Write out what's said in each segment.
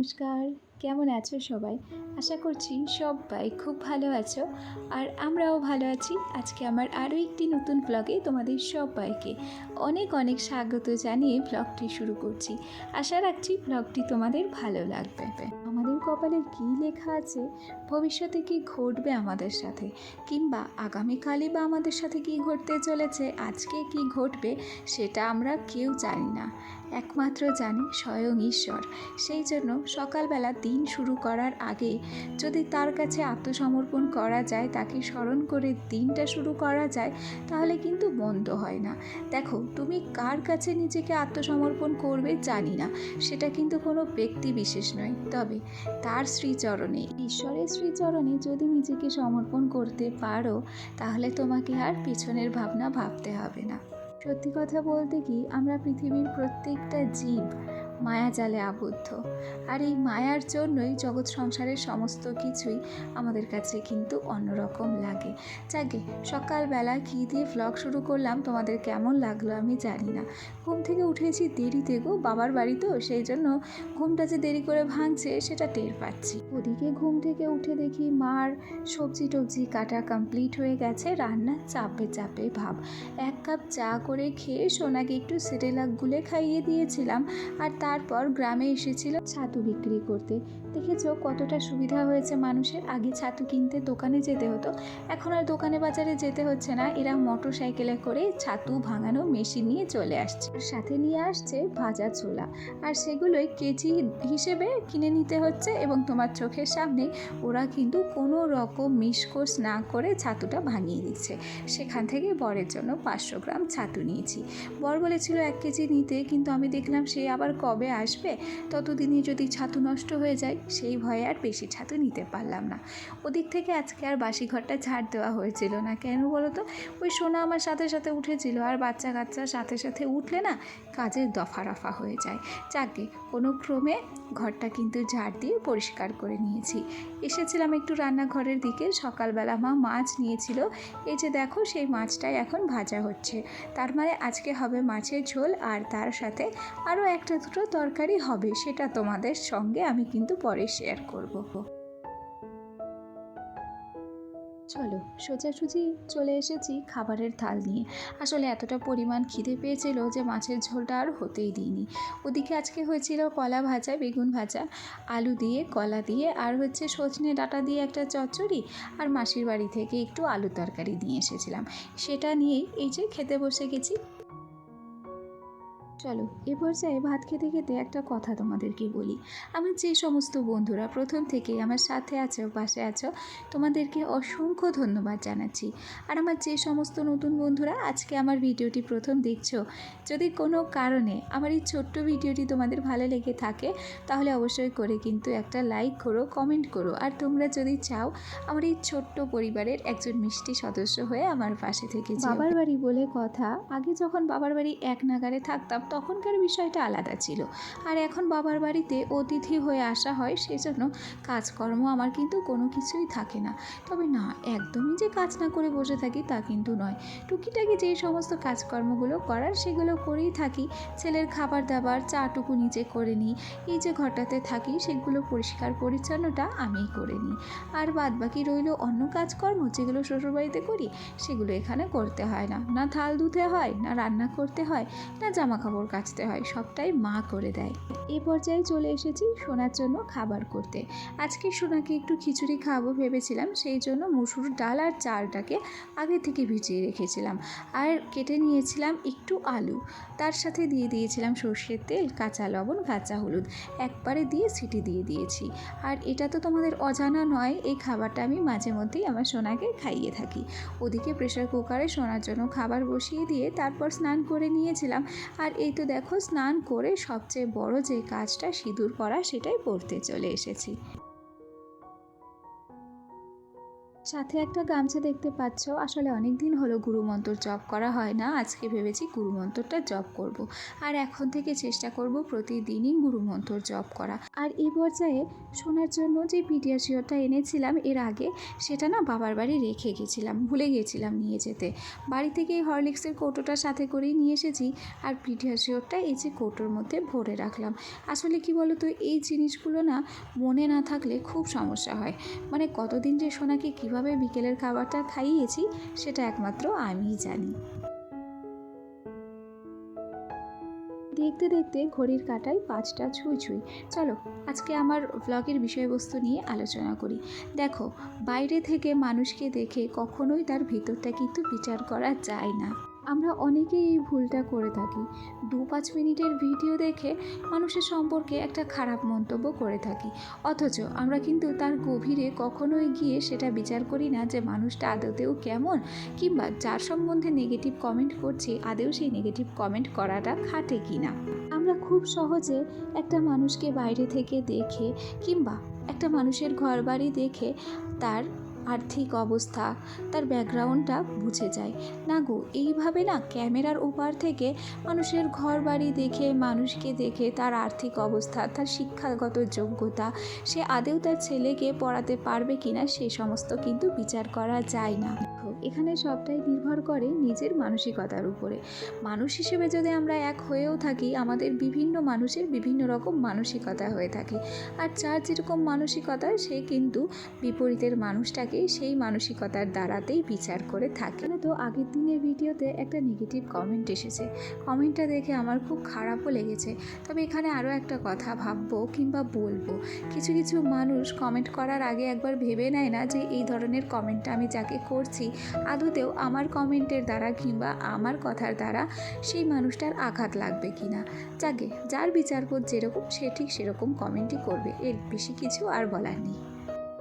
নমস্কার, কেমন আছো সবাই? আশা করছি সবাই খুব ভালো আছো আর আমরাও ভালো আছি। আজকে আমার আরও একটি নতুন ব্লগে তোমাদের সবাইকে অনেক অনেক স্বাগত জানিয়ে ব্লগটি শুরু করছি। আশা রাখছি ব্লগটি তোমাদের ভালো লাগবে। আমাদের কপালে কী লেখা আছে? ভবিষ্যতে কি ঘটবে আমাদের সাথে? কিংবা আগামীকালই বা আমাদের সাথে কি ঘটতে চলেছে? আজকে কি ঘটবে? সেটা আমরা কেউ জানি না। একমাত্র জানি স্বয়ং ঈশ্বর। সেই জন্য সকালবেলা দিন শুরু করার আগে যদি তার কাছে আত্মসমর্পণ করা যায়, তাকে স্মরণ করে দিনটা শুরু করা যায়, তাহলে কিন্তু বন্ধ হয় না। দেখো তুমি কার কাছে নিজেকে আত্মসমর্পণ করবে জানি না। সেটা কিন্তু কোনো ব্যক্তি বিশেষ নয়। তবে তার শ্রীচরণে, ঈশ্বরের শ্রীচরণে যদি নিজেকে সমর্পণ করতে পারো, তাহলে তোমাকে আর পিছনের ভাবনা ভাবতে হবে না। সত্যি কথা বলতে কি, আমরা পৃথিবীর প্রত্যেকটা জীব মায়াজালে আবদ্ধ। আর এই মায়ার জন্যই জগৎ সংসারের সমস্ত কিছুই আমাদের কাছে কিন্তু অন্যরকম লাগে। যাকে সকালবেলা কী দিয়ে ভ্লগ শুরু করলাম, তোমাদের কেমন লাগল আমি জানি না। ঘুম থেকে উঠেছি দেরিতে গো, বাবার বাড়ি তো সেই জন্য ঘুমটা যে দেরি করে ভাঙছে, সেটা টের পাচ্ছি। ওদিকে ঘুম থেকে উঠে দেখি মার সবজি টবজি কাটা কমপ্লিট হয়ে গেছে, রান্না চাপে চাপে ভাব। এক কাপ চা করে খেয়ে সোনাকে একটু সেরেলাক গুলে খাইয়ে দিয়েছিলাম, আর তারপর গ্রামে এসেছিল ছাতু বিক্রি করতে। দেখেছ কতটা সুবিধা হয়েছে মানুষের? আগে ছাতু কিনতে দোকানে যেতে হতো। এখন আর দোকানে বাজারে যেতে হচ্ছে না। এরা মোটর সাইকেলে করে ছাতু ভাঙানো মেশিন নিয়ে চলে আসছে। সাথে নিয়ে আসছে ভাজা ছোলা। আর সেগুলোই কেজি হিসেবে কিনে নিতে হচ্ছে এবং তোমার চোখের সামনে ওরা কিন্তু কোনো রকম মিসকোস না করে ছাতুটা ভাঙিয়ে দিচ্ছে। সেখান থেকে বরের জন্য পাঁচশো গ্রাম ছাতু নিয়েছি। বর বলেছিল এক কেজি নিতে, কিন্তু আমি দেখলাম সে আবার কবে আসবে? ততদিনে যদি ছাতু নষ্ট হয়ে যায়, সেই ভয়ে আর বেশি ছাতু নিতে পারলাম না। ওদিক থেকে আজকে আর বাসি ঘরটা ঝাড় দেওয়া হয়েছিল না। কেন বলো তো? ওই সোনা আমার সাথে সাথে উঠেছিল, আর বাচ্চা কাচ্চার সাথে সাথে উঠলে না কাজের দফা রফা হয়ে যায়। যাকে কোনো ক্রমে ঘরটা কিন্তু ঝাড় দিয়ে পরিষ্কার করে নিয়েছি। এসেছিলাম একটু রান্নাঘরের দিকে। সকালবেলা মা মাছ নিয়েছিল। এই যে দেখো, সেই মাছটাই এখন ভাজা হচ্ছে। তার মানে আজকে হবে মাছের ঝোল, আর তার সাথে আরও একটা দুটো তরকারি হবে, সেটা তোমাদের সঙ্গে আমি কিন্তু পরে শেয়ার করব। চলো, সোজাসুজি চলে এসেছি খাবারের থাল নিয়ে। আসলে এতটা পরিমাণ খিদে পেয়েছিল যে মাছের ঝোলটা আর হতেই দিইনি। ওদিকে আজকে হয়েছিল কলা ভাজা, বেগুন ভাজা, আলু দিয়ে, কলা দিয়ে, আর হচ্ছে সজনে ডাঁটা দিয়ে একটা চচ্চড়ি, আর মাসির বাড়ি থেকে একটু আলু তরকারি নিয়ে এসেছিলাম। সেটা নিয়েই এই যে খেতে বসে গেছি। চলো, এ পর্যায়ে ভাত খেতে খেতে একটা কথা তোমাদেরকে বলি। আমার যে সমস্ত বন্ধুরা প্রথম থেকেই আমার সাথে আছো, পাশে আছো, তোমাদেরকে অসংখ্য ধন্যবাদ জানাচ্ছি। আর আমার যে সমস্ত নতুন বন্ধুরা আজকে আমার ভিডিওটি প্রথম দেখছ, যদি কোনো কারণে আমার এই ছোট্ট ভিডিওটি তোমাদের ভালো লেগে থাকে, তাহলে অবশ্যই করে কিন্তু একটা লাইক করো, কমেন্ট করো। আর তোমরা যদি চাও, আমার এই ছোট্ট পরিবারের একজন মিষ্টি সদস্য হয়ে আমার পাশে থেকে বাবার বাড়ি বলে কথা, আগে যখন বাবার বাড়ি এক নাগারে থাকতাম তখনকার বিষয়টা আলাদা ছিল। আর এখন বাবার বাড়িতে অতিথি হয়ে আসা হয় সেজন্য কাজকর্ম আমার কিন্তু কোনো কিছুই থাকে না। তবে না, একদমই যে কাজ না করে বসে থাকি তা কিন্তু নয়। টুকিটাকি যেই সমস্ত কাজকর্মগুলো করার সেগুলো করেই থাকি। ছেলের খাবার দাবার চাটুকু নিজে করে নিই। এই যে ঘরটাতে থাকি সেগুলো পরিষ্কার পরিচ্ছন্নটা আমিই করে নিই। আর বাদ বাকি রইল অন্য কাজকর্ম যেগুলো শ্বশুরবাড়িতে করি, সেগুলো এখানে করতে হয় না। না থাল ধুতে হয়, না রান্না করতে হয়, না জামা কাপড় কাচতে হয়, সবটাই মা করে দেয়। এ পর্যায়ে চলে এসেছি সোনার জন্য খাবার করতে। আজকে সোনাকে একটু খিচুড়ি খাওয়াবো ভেবেছিলাম, সেই জন্য মুসুর ডাল আর চালটাকে আগে থেকে ভিজিয়ে রেখেছিলাম। আর কেটে নিয়েছিলাম একটু আলু। তার সাথে দিয়ে দিয়েছিলাম সর্ষের তেল, কাঁচা লবণ, কাঁচা হলুদ। একবারে দিয়ে সিটি দিয়ে দিয়েছি। আর এটা তো তোমাদের অজানা নয়, এই খাবারটা আমি মাঝে মধ্যেই আমার সোনাকে খাইয়ে থাকি। ওদিকে প্রেশার কুকারে সোনার জন্য খাবার বসিয়ে দিয়ে তারপর স্নান করে নিয়েছিলাম। আর এই তো দেখো স্নান করে সবচেয়ে বড় যে কাজটা সিঁদুর পরা সেটাই পড়তে চলে এসেছি। সাথে একটা গামছা দেখতে পাচ্ছ। আসলে অনেক দিন হলো গুরুমন্ত্র জপ করা হয় না। আজকে ভেবেছি গুরুমন্ত্রটা জপ করব। আর এখন থেকে চেষ্টা করব প্রতিদিনই গুরুমন্ত্র জপ করা। আর এই পর্যায়ে শোনার জন্য যে পিডিয়াশিওরটা এনেছিলাম এর আগে, সেটা না বাবার বাড়ি রেখে গেছিলাম, ভুলে গেছিলাম নিয়ে যেতে। বাড়ি থেকে এই হরলিক্সের কৌটোটা সাথে করেই নিয়ে এসেছি আর পিডিয়াশিওরটা এই যে কৌটোর মধ্যে ভরে রাখলাম। আসলে কি বলো তো এই জিনিসগুলো না মনে না থাকলে খুব সমস্যা হয়। মানে কতদিন যে সোনাকে কীভাবে বিকেলের খাবারটা খাইয়েছি, সেটা একমাত্র আমিই জানি। দেখতে দেখতে ঘড়ির কাটায় পাঁচটা ছুঁই ছুঁই। চলো, আজকে আমার ব্লগের বিষয়বস্তু নিয়ে আলোচনা করি। দেখো, বাইরে থেকে মানুষকে দেখে কখনোই তার ভিতরটা কিন্তু বিচার করা যায় না। আমরা অনেকেই এই ভুলটা করে থাকি। দু পাঁচ মিনিটের ভিডিও দেখে মানুষের সম্পর্কে একটা খারাপ মন্তব্য করে থাকি। অথচ আমরা কিন্তু তার গভীরে কখনোই গিয়ে সেটা বিচার করি না যে মানুষটা আদতেও কেমন কিংবা যার সম্বন্ধে নেগেটিভ কমেন্ট করছি, আদেও সেই নেগেটিভ কমেন্ট করাটা খাটে কি না আমরা খুব সহজে একটা মানুষকে বাইরে থেকে দেখে কিংবা একটা মানুষের ঘর বাড়ি দেখে তার আর্থিক অবস্থা। তার ব্যাকগ্রাউন্ডটা বুঝে যায়। না গো, এইভাবে না ক্যামেরার ওপার থেকে মানুষের ঘর বাড়ি দেখে, মানুষকে দেখে তার আর্থিক অবস্থা, তার শিক্ষাগত যোগ্যতা, সে আদেও তার ছেলেকে পড়াতে পারবে কিনা, সে সমস্ত কিন্তু বিচার করা যায় না। এখানে সবটাই নির্ভর করে নিজের মানসিকতার উপরে। মানুষ হিসেবে যদি আমরা এক হয়েও থাকি, আমাদের বিভিন্ন মানুষের বিভিন্ন রকম মানসিকতা হয়ে থাকে। আর যার যেরকম মানসিকতা, সে কিন্তু বিপরীতের মানুষটাকে সেই মানসিকতার দ্বারাতেই বিচার করে থাকে। তো আগের দিনের ভিডিওতে একটা নেগেটিভ কমেন্ট এসেছে। কমেন্টটা দেখে আমার খুব খারাপও লেগেছে। তবে এখানে আরও একটা কথা ভাববো কিংবা বলব। কিছু কিছু মানুষ কমেন্ট করার আগে একবার ভেবে নেয় না যে এই ধরনের কমেন্টটা আমি যাকে করছি, আদতেও আমার কমেন্টের দ্বারা কিংবা আমার কথার দ্বারা সেই মানুষটার আঘাত লাগবে কি না যাকে, যার বিচারবোধ যেরকম, সে ঠিক সেরকম কমেন্টই করবে। এর বেশি কিছু আর বলার নেই।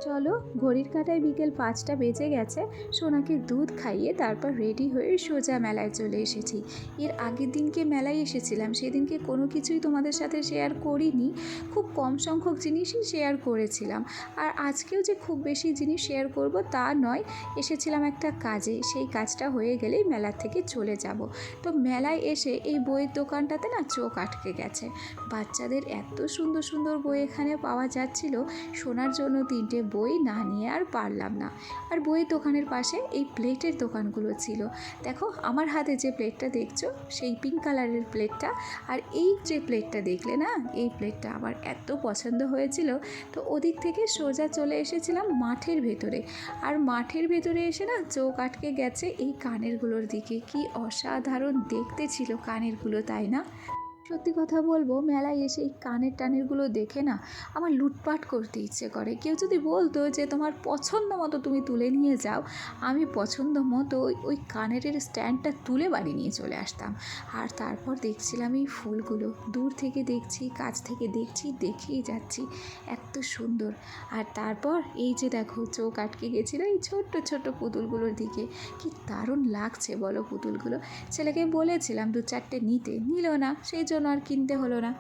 চলো, ঘড়ির কাটায় বিকেল পাঁচটা বেজে গেছে, সোনাকে দুধ খাইয়ে তারপর রেডি হয়ে সোজা মেলায় চলে এসেছি। এর আগের দিনকে মেলায় এসেছিলাম, সেদিনকে কোনো কিছুই তোমাদের সাথে শেয়ার করিনি, খুব কম সংখ্যক জিনিসই শেয়ার করেছিলাম। আর আজকেও যে খুব বেশি জিনিস শেয়ার করব তা নয়, এসেছিলাম একটা কাজে, সেই কাজটা হয়ে গেলেই মেলার থেকে চলে যাব। তো মেলায় এসে এই বইয়ের দোকানটাতে না চোখ আটকে গেছে। বাচ্চাদের এত সুন্দর সুন্দর বই এখানে পাওয়া যাচ্ছিল শোনার জন্য তিনটে বই না নিয়ে আর পারলাম না। আর বইয়ের দোকানের পাশে এই প্লেটের দোকানগুলো ছিল। দেখো, আমার হাতে যে প্লেটটা দেখছ, সেই পিঙ্ক কালারের প্লেটটা। আর এই যে প্লেটটা দেখলে না, এই প্লেটটা আমার এত পছন্দ হয়েছিল। তো ওদিক থেকে সোজা চলে এসেছিলাম মাঠের ভেতরে। আর মাঠের ভেতরে এসে না চোখ আটকে গেছে এই কানেরগুলোর দিকে। কি অসাধারণ দেখতে ছিল কানেরগুলো, তাই না? সত্যি কথা বলব, মেলায় এসে এই কানের টানেরগুলো দেখে না আমার লুটপাট করতে ইচ্ছে করে। কেউ যদি বলতো যে, তোমার পছন্দ মতো তুমি তুলে নিয়ে যাও, আমি পছন্দ মতো ওই কানের স্ট্যান্ডটা তুলে বাড়ি নিয়ে চলে আসতাম। আর তারপর দেখছিলাম এই ফুলগুলো, দূর থেকে দেখছি, কাছ থেকে দেখছি, দেখেই যাচ্ছি, এত সুন্দর। আর তারপর এই যে দেখো, চোখ আটকে গেছিল এই ছোট্ট ছোট্ট পুতুলগুলোর দিকে। কি দারুণ লাগছে বলো পুতুলগুলো। ছেলেকে বলেছিলাম দু চারটে নিতে, নিল না, সেই জন্য আর কিনতে হলো না।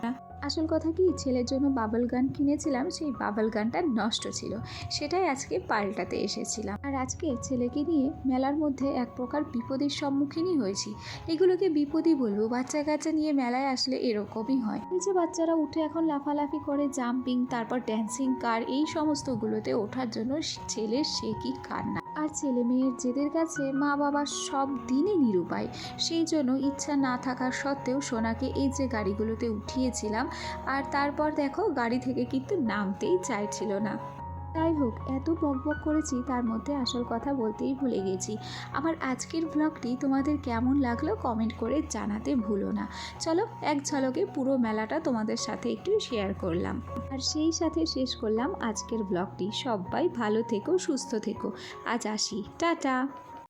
আসল কথা কি, ছেলের জন্য বাবল গান কিনেছিলাম, সেই বাবল গানটা নষ্ট ছিল। সেটাই আজকে পাল্টাতে এসেছিলাম। আর আজকে ছেলেকে নিয়ে মেলার মধ্যে এক প্রকার বিপদের সম্মুখীনই হয়েছি। এগুলোকে বিপদই বলব বাচ্চা কাচ্চা নিয়ে মেলায় আসলে এরকমই হয়। এই যে বাচ্চারা উঠে এখন লাফালাফি করে, জাম্পিং, তারপর ড্যান্সিং কার এই সমস্তগুলোতে ওঠার জন্য ছেলের সে কি কান্না। আর ছেলে মেয়ের জেদের কাছে মা বাবা সব দিনই নিরুপায়। সেই জন্য ইচ্ছা না থাকা সত্ত্বেও সোনাকে এই যে গাড়িগুলোতে উঠিয়েছিলাম, আর তারপর দেখো গাড়ি থেকে কিন্তু নামতেই চাইছিল না। যাই হোক, এত বকবক করেছি, তার মধ্যে আসল কথা বলতেই ভুলে গেছি। আমার আজকের ব্লগটি তোমাদের কেমন লাগল কমেন্ট করে জানাতে ভুলো না। চলো, এক ঝলকে পুরো মেলাটা তোমাদের সাথে একটু শেয়ার করলাম। আর সেই সাথে শেষ করলাম আজকের ব্লগটি সবাই ভালো থেকো, সুস্থ থেকো। আজ আসি। টাটা!